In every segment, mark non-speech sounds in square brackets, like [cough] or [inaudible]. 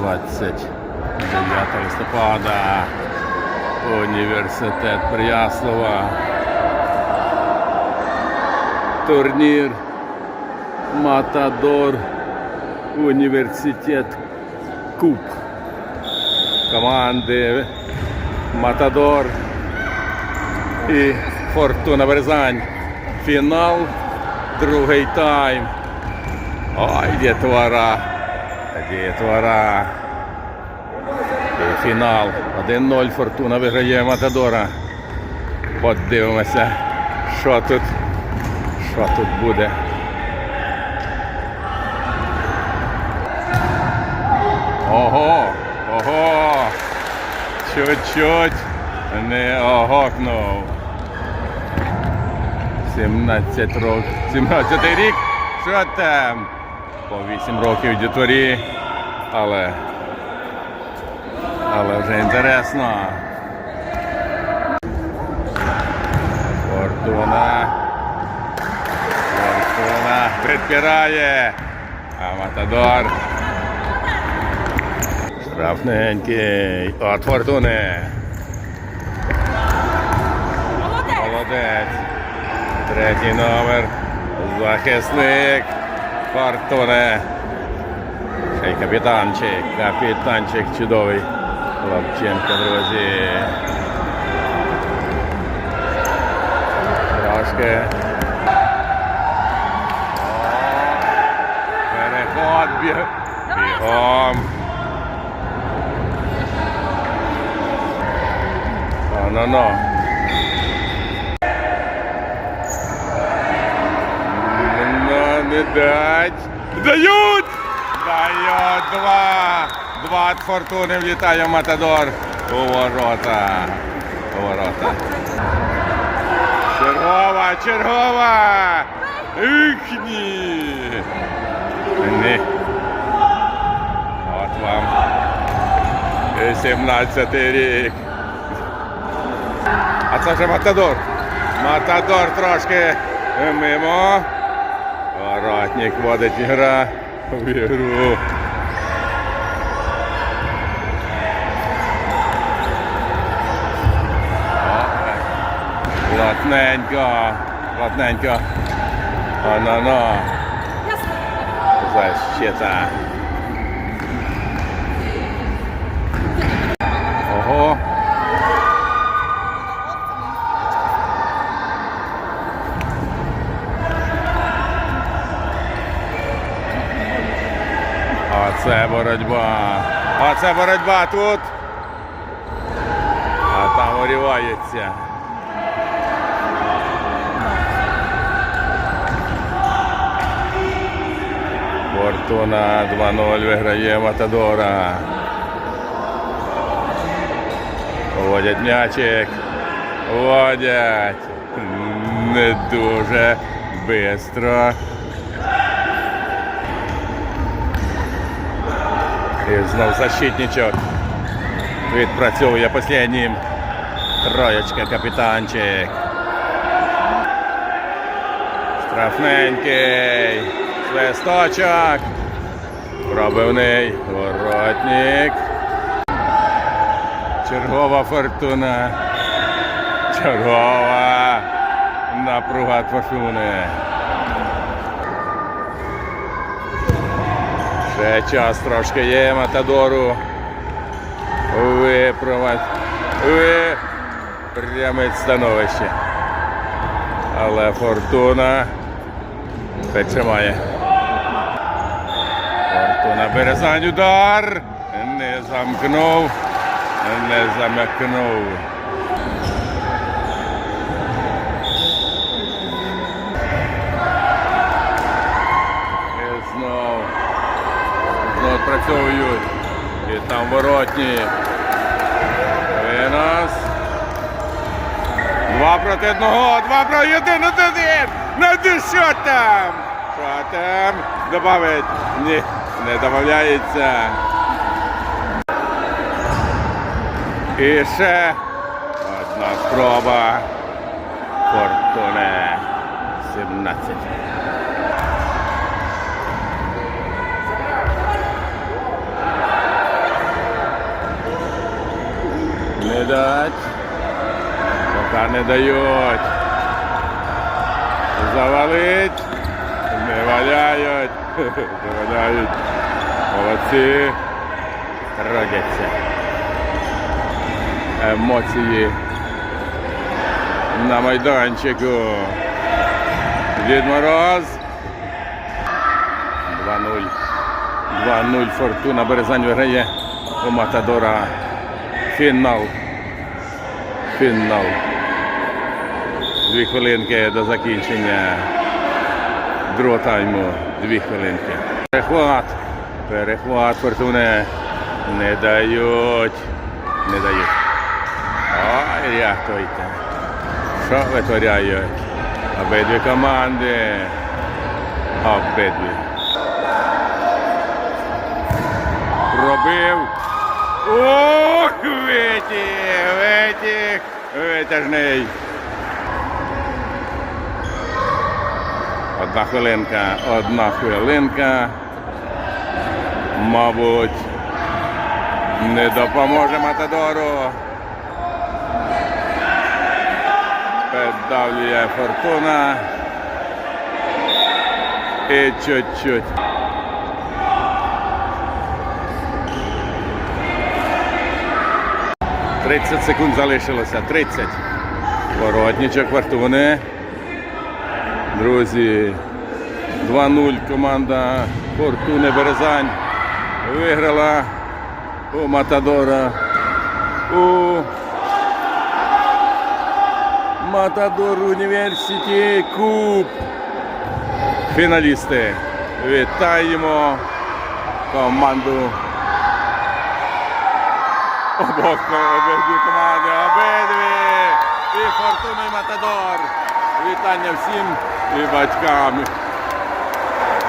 29 листопада. Університет Прияслава. Турнір Матадор Університет Куб. Команди Матадор і Фортуна Березань. Фінал, другий тайм. Ой, дітвора. Дітвора. І фінал. 1-0 Фортуна виграє Матадора. Подивимося, що тут, що тут буде. Ого, ого, чуть-чуть не огокнув. 17 років. 17 рік. Що там? По 8 років дітворі. Але. Але вже інтересно. Фортуна. Фортуна підпирає. А Матадор. Штрафненький. От Фортуни. Молодець. Третій номер. Захисник. Фортуни. Ще й капітанчик. Капітанчик чудовий. Лапченко, друзі. Трошки. О, Переход біг. Бігом. Ну-ну. Ну, не дать. Дають! Дають два. Два від фортуни влітає Матадор у ворота. У ворота. Чергова, чергова! Ихні! Ні. От вам. 17 рік. А це вже Матадор. Матадор трошки мимо. Воротник водить игра в ігру. Плотненько, плотненько. Оно-но. Защита. Ого. Оце боротьба. Оце боротьба тут. А там урівається. Фортуна 2-0 виграє Матадора. Водять м'ячик. Водять. Не дуже швидко. І знов защитничок. Відпрацьовує останнім. Троєчка капітанчик. Штрафненький. Свисточок. Пробивний. Воротник. Чергова фортуна. Чергова. Напруга фортуни. Ще час трошки є Матадору. Виправити. Випрямить становище. Але фортуна підтримає. Фортуна Березань удар. Не замкнув. Не замикнув. Знов. І там воротні. Винос. Два проти одного, два проти один, один. Ну що там? Що там? Добавить? Ні, не додається. І ще одна спроба. Фортуне 17. Не дають. Завалить. Не валяють. [laughs] Заваляють. Молодці. Родяться. Емоції на майданчику. Дід Мороз. 2-0. 2-0. Фортуна Березань виграє у Матадора. Фінал. Фінал. Дві хвилинки до закінчення другого тайму. Дві хвилинки. Перехват. Перехват Фортуни. Не дають. Не дають. Ой, рятуйте. Що витворяють? Обидві команди. Обидві. Пробив. Ох, витік, витік, витяжний. Одна хвилинка, одна хвилинка. Мабуть, не допоможе Матадору. Піддавлює фортуна. І чуть-чуть. Тридцять секунд залишилося. 30. Воротничок фортуни. Друзі. 2-0 команда Фортуни Березань виграла у Матадора. У Матадор Університі Куб. Фіналісти. Вітаємо команду. Обидві команди, обидві. І Фортуна і Матадор. Вітання всім і батькам,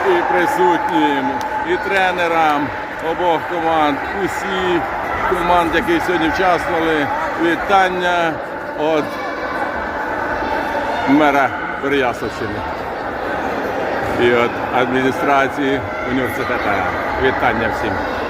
і присутнім, і тренерам обох команд, усі команд, які сьогодні участвували. Вітання від мера Переяславщини і від адміністрації університету. Вітання всім.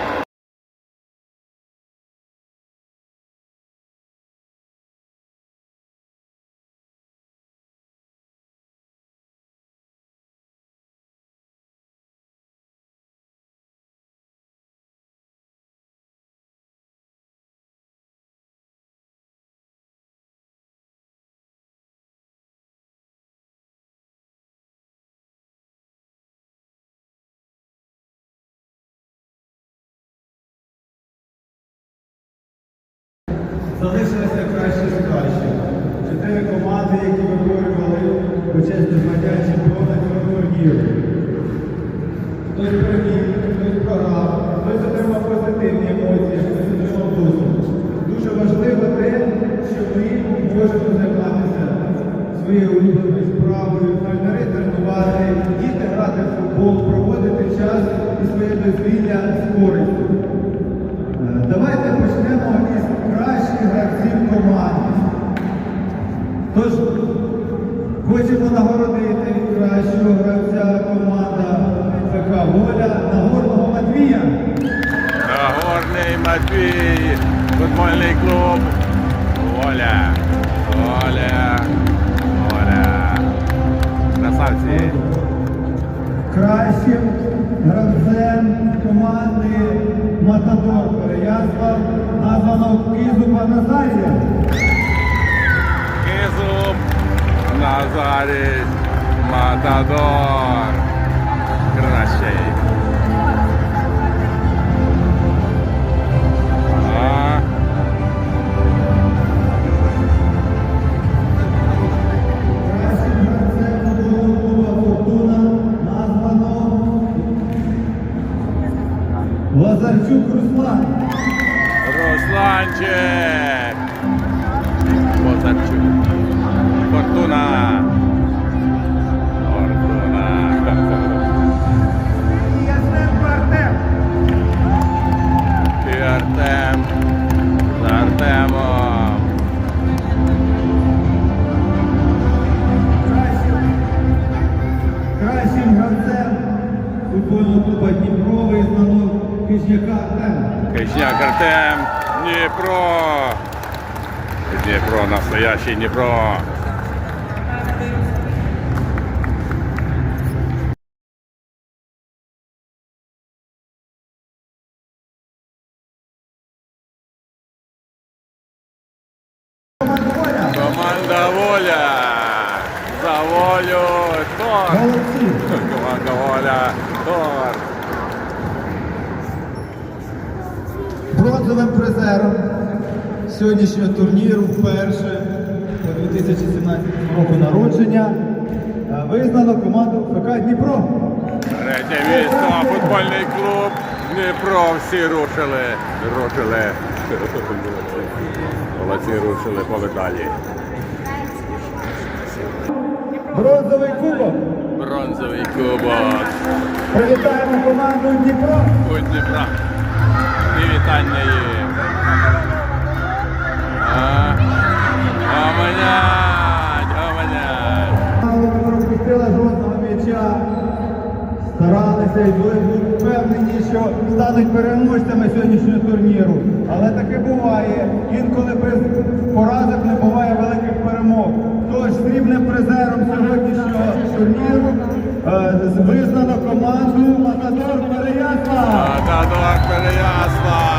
Entonces, este traje нагородити кращого гравця команда ЦК Воля Нагорного Матвія. Нагорний Матвій, футбольний клуб. Madre Matador. Gracias. Дніпро. Дніпро, настоящий Дніпро. Команда Воля. За волю. Тор. Молодці! Команда Воля. Тор. Бронзовим призером сьогоднішнього турніру вперше по 2017 року народження е, визнано команду ФК Дніпро. Третє місто, футбольний клуб. Дніпро всі рушили. Рушили. [laughs] Молодці рушили по медалі. Бронзовий кубок. Бронзовий кубок. Привітаємо команду Дніпро. Дніпра. Їм. Гомонять, гомонять. Жодного м'яча. Старалися і були впевнені, що стануть переможцями сьогоднішнього турніру. Але таке буває. Інколи без поразок не буває великих перемог. Тож срібним призером сьогоднішнього турніру е, визнано команду Матадор Переясла. Матадор Переясла. Матадор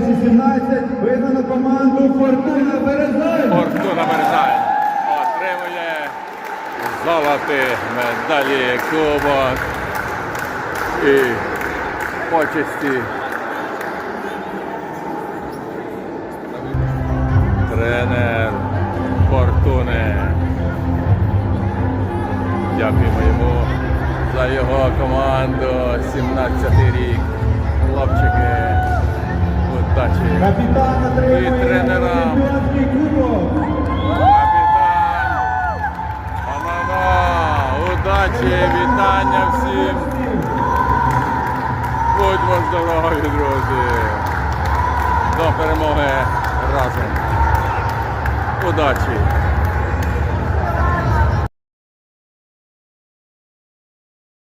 2017 визнано команду Фортуна Березань. Фортуна Березань отримує золоті медалі кубок і почесті. Тренер Фортуни. Дякуємо йому за його команду. 17 рік. Хлопчики. Удачі. Капітан отримує І тренерам. чемпіонський кубок. Капітан! Панана! Удачі! Вітання всім! Будьмо здорові, друзі! До перемоги разом! Удачі!